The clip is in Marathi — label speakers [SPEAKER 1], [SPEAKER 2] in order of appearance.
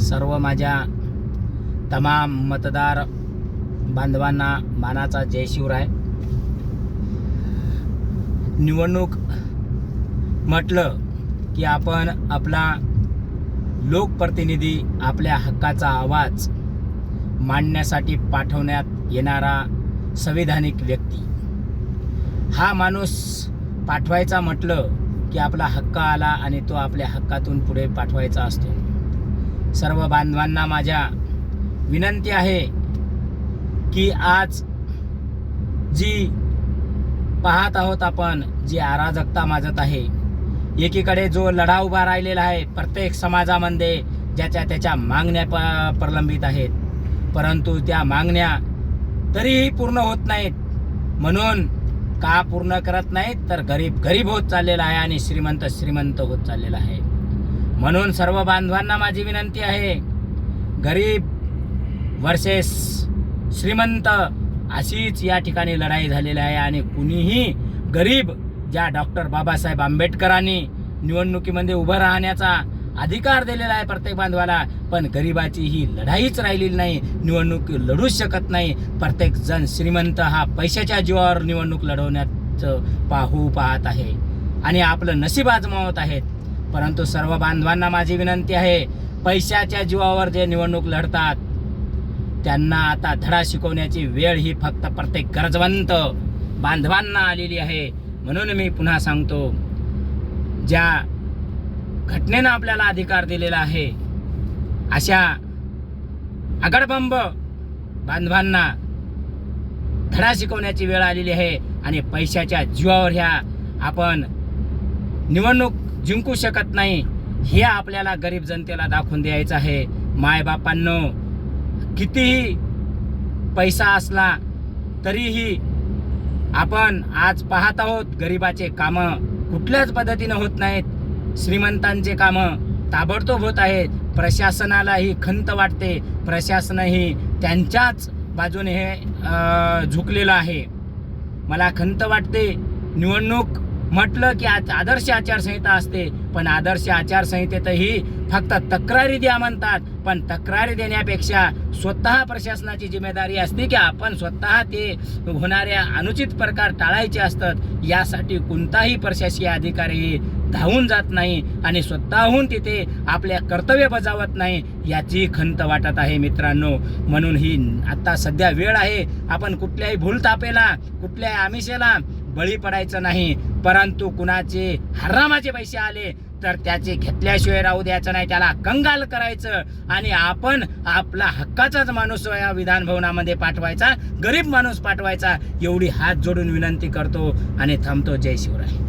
[SPEAKER 1] सर्व माझ्या तमाम मतदार बांधवांना मानाचा जय शिवराय. निवडणूक म्हटलं की आपण आपला लोकप्रतिनिधी आपल्या हक्काचा आवाज मांडण्यासाठी पाठवण्यात येणारा संविधानिक व्यक्ती. हा माणूस पाठवायचा म्हटलं की आपला हक्क आला आणि तो आपल्या हक्कातून पुढे पाठवायचा असतो. सर्व बांधवांना माझ्या विनंती आहे की आज जी पाहत आहोत आपण जी अराजकता माजत आहे एकीकडे जो लढा उभा राहिलेला आहे प्रत्येक समाजामध्ये ज्याच्या त्याच्या मागण्या प प्रलंबित आहेत. परंतु त्या मागण्या तरीही पूर्ण होत नाहीत. म्हणून का पूर्ण करत नाहीत? तर गरीब गरीब होत चाललेला आहे आणि श्रीमंत श्रीमंत होत चाललेला आहे. म्हणून सर्व बांधवांना माझी विनंती आहे. गरीब वर्सेस श्रीमंत अशीच या ठिकाणी लढाई झालेली आहे आणि कुणीही गरीब ज्या डॉक्टर बाबासाहेब आंबेडकरांनी निवडणुकीमध्ये उभं राहण्याचा अधिकार दिलेला आहे प्रत्येक बांधवाला पण गरिबाची ही लढाईच राहिलेली नाही निवडणूक लढूच शकत नाही. प्रत्येक जण श्रीमंत हा पैशाच्या जीवावर निवडणूक लढवण्याचं पाहू पाहत आहे. आणि आपलं नशीब आजमावत आहेत. परंतु सर्व बांधवांना माझी विनंती आहे पैशाच्या जीवावर जे निवडणूक लढतात त्यांना आता धडा शिकवण्याची वेळ ही फक्त प्रत्येक गरजवंत बांधवांना आलेली आहे. म्हणून मी पुन्हा सांगतो ज्या घटनेनं आपल्याला अधिकार दिलेला आहे अशा आगडबंब बांधवांना धडा शिकवण्याची वेळ आलेली आहे आणि पैशाच्या जीवावर ह्या आपण निवडणूक जिंकू शकत नाही हे आपल्याला गरीब जनतेला दाखवून द्यायचं आहे. मायबापांनो कितीही पैसा असला तरीही आपण आज पाहत आहोत गरिबाचे कामं. कुठल्याच पद्धतीनं होत नाहीत. श्रीमंतांचे कामं ताबडतोब होत आहेत. प्रशासनालाही खंत वाटते. प्रशासनही त्यांच्याच बाजूने हे झुकलेलं आहे. मला खंत वाटते निवडणूक म्हटलं की आज आदर्श आचारसंहिता असते पण आदर्श आचारसंहितेतही फक्त तक्रारी द्या म्हणतात. पण तक्रारी देण्यापेक्षा स्वतः प्रशासनाची जिम्मेदारी असते की आपण स्वतः ते होणाऱ्या अनुचित प्रकार टाळायचे असतात यासाठी कोणताही प्रशासकीय अधिकारी धावून जात नाही आणि स्वतःहून तिथे आपल्या कर्तव्य बजावत नाही याची खंत वाटत आहे मित्रांनो. म्हणून ही आता सध्या वेळ आहे. आपण कुठल्याही भूलतापेला कुठल्याही आमिषेला बळी पडायचं नाही. परंतु कुणाचे हरामाचे पैसे आले तर त्याचे घेतल्याशिवाय राहू द्यायचं नाही. त्याला कंगाल करायचं आणि आपण आपला हक्काचाच माणूस या विधान भवनामध्ये पाठवायचा गरीब माणूस पाठवायचा एवढी हात जोडून विनंती करतो आणि थांबतो. जय शिवराय.